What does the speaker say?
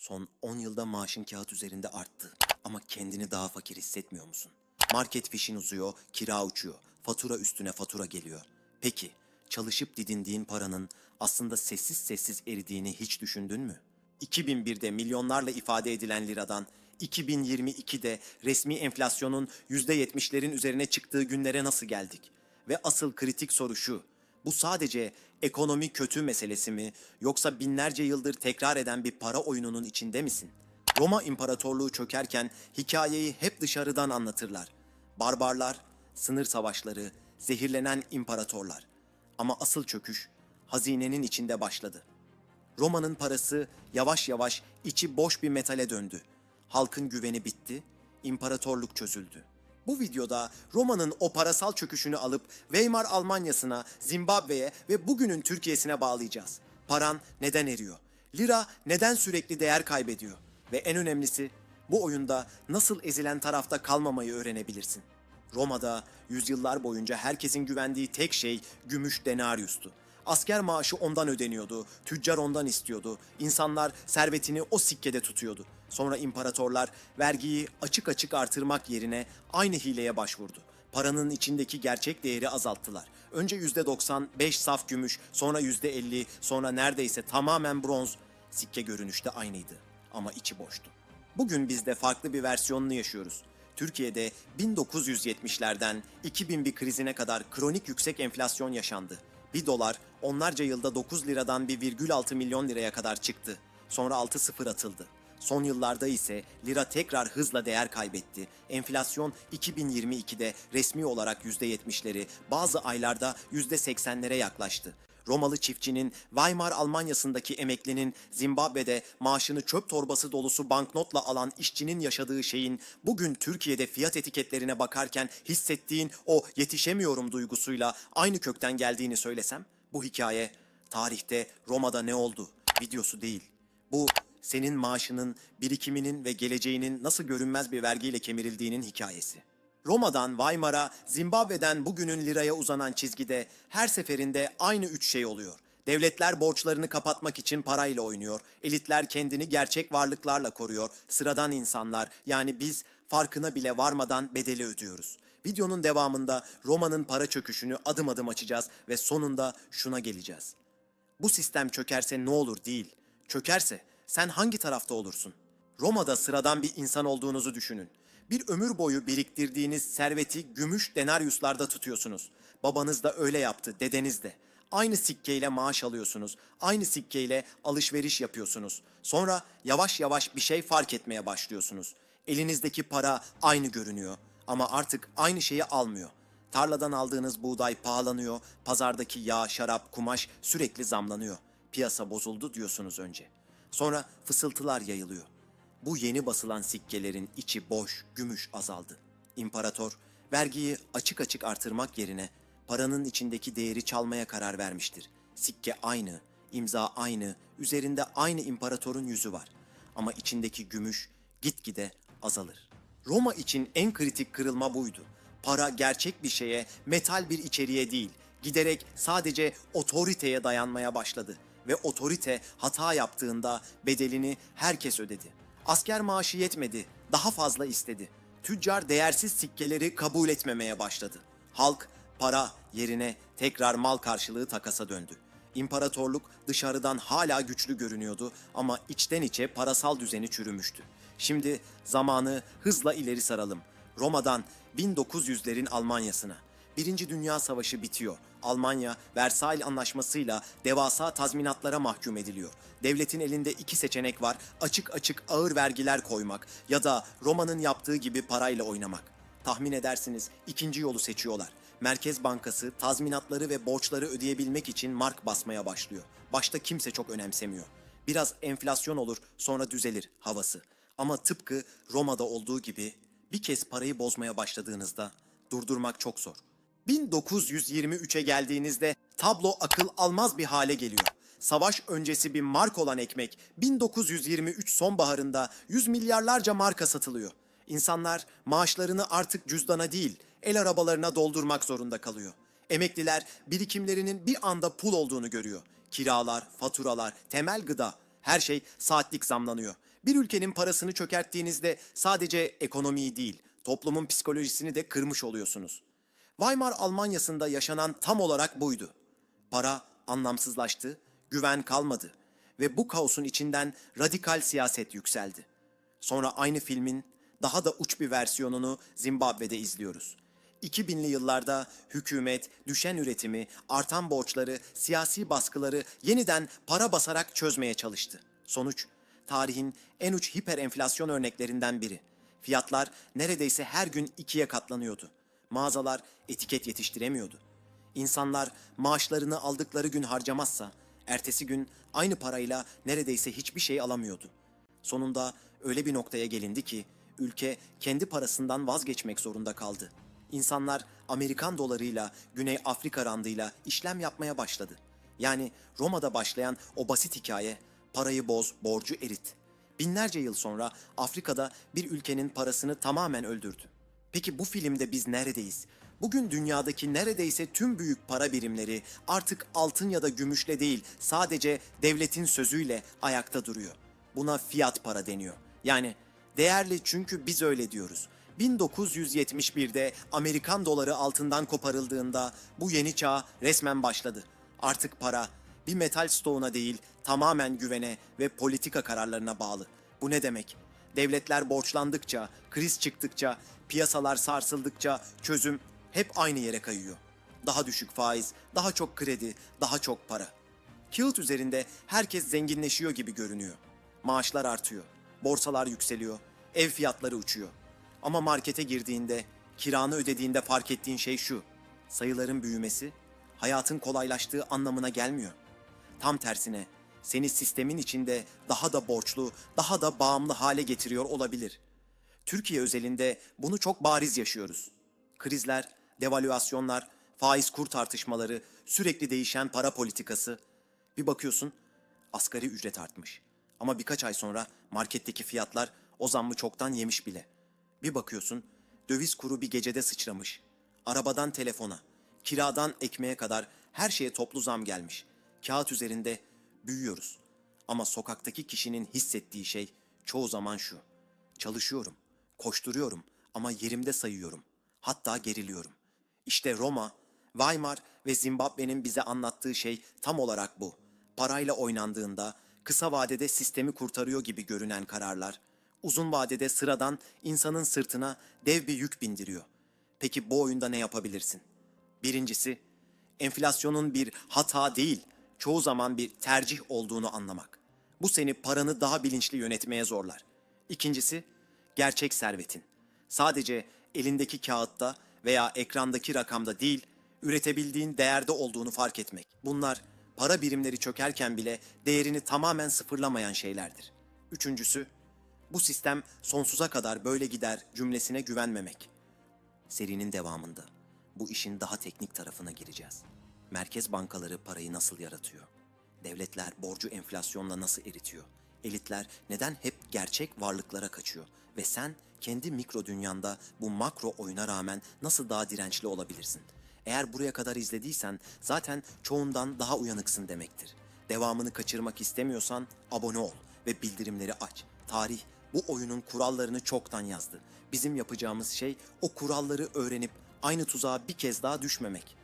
Son 10 yılda maaşın kağıt üzerinde arttı. Ama kendini daha fakir hissetmiyor musun? Market fişin uzuyor, kira uçuyor. Fatura üstüne fatura geliyor. Peki, çalışıp didindiğin paranın aslında sessiz sessiz eridiğini hiç düşündün mü? 2001'de milyonlarla ifade edilen liradan 2022'de resmi enflasyonun %70'lerin üzerine çıktığı günlere nasıl geldik? Ve asıl kritik soru şu. Bu sadece ekonomi kötü meselesi mi yoksa binlerce yıldır tekrar eden bir para oyununun içinde misin? Roma İmparatorluğu çökerken hikayeyi hep dışarıdan anlatırlar. Barbarlar, sınır savaşları, zehirlenen imparatorlar. Ama asıl çöküş hazinenin içinde başladı. Roma'nın parası yavaş yavaş içi boş bir metale döndü. Halkın güveni bitti, imparatorluk çözüldü. Bu videoda Roma'nın o parasal çöküşünü alıp Weimar Almanyası'na, Zimbabwe'ye ve bugünün Türkiye'sine bağlayacağız. Paran neden eriyor? Lira neden sürekli değer kaybediyor? Ve en önemlisi bu oyunda nasıl ezilen tarafta kalmamayı öğrenebilirsin. Roma'da yüzyıllar boyunca herkesin güvendiği tek şey gümüş denariustu. Asker maaşı ondan ödeniyordu, tüccar ondan istiyordu, insanlar servetini o sikkede tutuyordu. Sonra imparatorlar vergiyi açık açık artırmak yerine aynı hileye başvurdu. Paranın içindeki gerçek değeri azalttılar. Önce %95 saf gümüş, sonra %50, sonra neredeyse tamamen bronz. Sikke görünüşte aynıydı ama içi boştu. Bugün biz de farklı bir versiyonunu yaşıyoruz. Türkiye'de 1970'lerden 2001 krizine kadar kronik yüksek enflasyon yaşandı. Bir dolar onlarca yılda 9 liradan 1,6 milyon liraya kadar çıktı. Sonra 6 sıfır atıldı. Son yıllarda ise lira tekrar hızla değer kaybetti. Enflasyon 2022'de resmi olarak %70'leri, bazı aylarda %80'lere yaklaştı. Romalı çiftçinin, Weimar Almanyası'ndaki emeklinin, Zimbabwe'de maaşını çöp torbası dolusu banknotla alan işçinin yaşadığı şeyin bugün Türkiye'de fiyat etiketlerine bakarken hissettiğin o yetişemiyorum duygusuyla aynı kökten geldiğini söylesem, bu hikaye tarihte Roma'da ne oldu videosu değil. Bu senin maaşının, birikiminin ve geleceğinin nasıl görünmez bir vergiyle kemirildiğinin hikayesi. Roma'dan Weimar'a, Zimbabwe'den bugünün liraya uzanan çizgide her seferinde aynı üç şey oluyor. Devletler borçlarını kapatmak için parayla oynuyor. Elitler kendini gerçek varlıklarla koruyor. Sıradan insanlar yani biz farkına bile varmadan bedeli ödüyoruz. Videonun devamında Roma'nın para çöküşünü adım adım açacağız ve sonunda şuna geleceğiz. Bu sistem çökerse ne olur değil. Çökerse sen hangi tarafta olursun? Roma'da sıradan bir insan olduğunuzu düşünün. Bir ömür boyu biriktirdiğiniz serveti gümüş denaryuslarda tutuyorsunuz. Babanız da öyle yaptı, dedeniz de. Aynı sikkeyle maaş alıyorsunuz. Aynı sikkeyle alışveriş yapıyorsunuz. Sonra yavaş yavaş bir şey fark etmeye başlıyorsunuz. Elinizdeki para aynı görünüyor ama artık aynı şeyi almıyor. Tarladan aldığınız buğday pahalanıyor, pazardaki yağ, şarap, kumaş sürekli zamlanıyor. Piyasa bozuldu diyorsunuz önce. Sonra fısıltılar yayılıyor. Bu yeni basılan sikkelerin içi boş, gümüş azaldı. İmparator vergiyi açık açık artırmak yerine paranın içindeki değeri çalmaya karar vermiştir. Sikke aynı, imza aynı, üzerinde aynı imparatorun yüzü var. Ama içindeki gümüş gitgide azalır. Roma için en kritik kırılma buydu. Para gerçek bir şeye, metal bir içeriğe değil, giderek sadece otoriteye dayanmaya başladı ve otorite hata yaptığında bedelini herkes ödedi. Asker maaşı yetmedi, daha fazla istedi. Tüccar değersiz sikkeleri kabul etmemeye başladı. Halk para yerine tekrar mal karşılığı takasa döndü. İmparatorluk dışarıdan hala güçlü görünüyordu ama içten içe parasal düzeni çürümüştü. Şimdi zamanı hızla ileri saralım. Roma'dan 1900'lerin Almanya'sına. Birinci Dünya Savaşı bitiyor. Almanya, Versailles Anlaşması'yla devasa tazminatlara mahkum ediliyor. Devletin elinde iki seçenek var. Açık açık ağır vergiler koymak ya da Roma'nın yaptığı gibi parayla oynamak. Tahmin edersiniz ikinci yolu seçiyorlar. Merkez Bankası tazminatları ve borçları ödeyebilmek için mark basmaya başlıyor. Başta kimse çok önemsemiyor. Biraz enflasyon olur, sonra düzelir havası. Ama tıpkı Roma'da olduğu gibi bir kez parayı bozmaya başladığınızda durdurmak çok zor. 1923'e geldiğinizde tablo akıl almaz bir hale geliyor. Savaş öncesi bir mark olan ekmek 1923 sonbaharında yüz milyarlarca marka satılıyor. İnsanlar maaşlarını artık cüzdana değil, el arabalarına doldurmak zorunda kalıyor. Emekliler birikimlerinin bir anda pul olduğunu görüyor. Kiralar, faturalar, temel gıda, her şey saatlik zamlanıyor. Bir ülkenin parasını çökerttiğinizde sadece ekonomiyi değil, toplumun psikolojisini de kırmış oluyorsunuz. Weimar Almanyası'nda yaşanan tam olarak buydu. Para anlamsızlaştı, güven kalmadı ve bu kaosun içinden radikal siyaset yükseldi. Sonra aynı filmin daha da uç bir versiyonunu Zimbabwe'de izliyoruz. 2000'li yıllarda hükümet, düşen üretimi, artan borçları, siyasi baskıları yeniden para basarak çözmeye çalıştı. Sonuç, tarihin en uç hiper enflasyon örneklerinden biri. Fiyatlar neredeyse her gün ikiye katlanıyordu. Mağazalar etiket yetiştiremiyordu. İnsanlar maaşlarını aldıkları gün harcamazsa, ertesi gün aynı parayla neredeyse hiçbir şey alamıyordu. Sonunda öyle bir noktaya gelindi ki ülke kendi parasından vazgeçmek zorunda kaldı. İnsanlar Amerikan dolarıyla, Güney Afrika randıyla işlem yapmaya başladı. Yani Roma'da başlayan o basit hikaye parayı boz, borcu erit. Binlerce yıl sonra Afrika'da bir ülkenin parasını tamamen öldürdü. Peki bu filmde biz neredeyiz? Bugün dünyadaki neredeyse tüm büyük para birimleri artık altın ya da gümüşle değil, sadece devletin sözüyle ayakta duruyor. Buna fiyat para deniyor. Yani değerli çünkü biz öyle diyoruz. 1971'de Amerikan doları altından koparıldığında bu yeni çağ resmen başladı. Artık para bir metal stoğuna değil, tamamen güvene ve politika kararlarına bağlı. Bu ne demek? Devletler borçlandıkça, kriz çıktıkça, piyasalar sarsıldıkça çözüm hep aynı yere kayıyor. Daha düşük faiz, daha çok kredi, daha çok para. Kağıt üzerinde herkes zenginleşiyor gibi görünüyor. Maaşlar artıyor, borsalar yükseliyor, ev fiyatları uçuyor. Ama markete girdiğinde, kiranı ödediğinde fark ettiğin şey şu. Sayıların büyümesi hayatın kolaylaştığı anlamına gelmiyor. Tam tersine seni sistemin içinde daha da borçlu, daha da bağımlı hale getiriyor olabilir. Türkiye özelinde bunu çok bariz yaşıyoruz. Krizler, devalüasyonlar, faiz kur tartışmaları, sürekli değişen para politikası. Bir bakıyorsun asgari ücret artmış. Ama birkaç ay sonra marketteki fiyatlar o zammı çoktan yemiş bile. Bir bakıyorsun döviz kuru bir gecede sıçramış. Arabadan telefona, kiradan ekmeğe kadar her şeye toplu zam gelmiş. Kağıt üzerinde büyüyoruz. Ama sokaktaki kişinin hissettiği şey çoğu zaman şu. Çalışıyorum, koşturuyorum ama yerimde sayıyorum. Hatta geriliyorum. İşte Roma, Weimar ve Zimbabwe'nin bize anlattığı şey tam olarak bu. Parayla oynandığında kısa vadede sistemi kurtarıyor gibi görünen kararlar, uzun vadede sıradan insanın sırtına dev bir yük bindiriyor. Peki bu oyunda ne yapabilirsin? Birincisi, enflasyonun bir hata değil, çoğu zaman bir tercih olduğunu anlamak. Bu seni paranı daha bilinçli yönetmeye zorlar. İkincisi, gerçek servetin. Sadece elindeki kağıtta veya ekrandaki rakamda değil, üretebildiğin değerde olduğunu fark etmek. Bunlar para birimleri çökerken bile değerini tamamen sıfırlamayan şeylerdir. Üçüncüsü, bu sistem sonsuza kadar böyle gider cümlesine güvenmemek. Serinin devamında bu işin daha teknik tarafına gireceğiz. Merkez bankaları parayı nasıl yaratıyor? Devletler borcu enflasyonla nasıl eritiyor? Elitler neden hep gerçek varlıklara kaçıyor? Ve sen kendi mikro dünyanda bu makro oyuna rağmen nasıl daha dirençli olabilirsin? Eğer buraya kadar izlediysen zaten çoğundan daha uyanıksın demektir. Devamını kaçırmak istemiyorsan abone ol ve bildirimleri aç. Tarih bu oyunun kurallarını çoktan yazdı. Bizim yapacağımız şey o kuralları öğrenip aynı tuzağa bir kez daha düşmemek.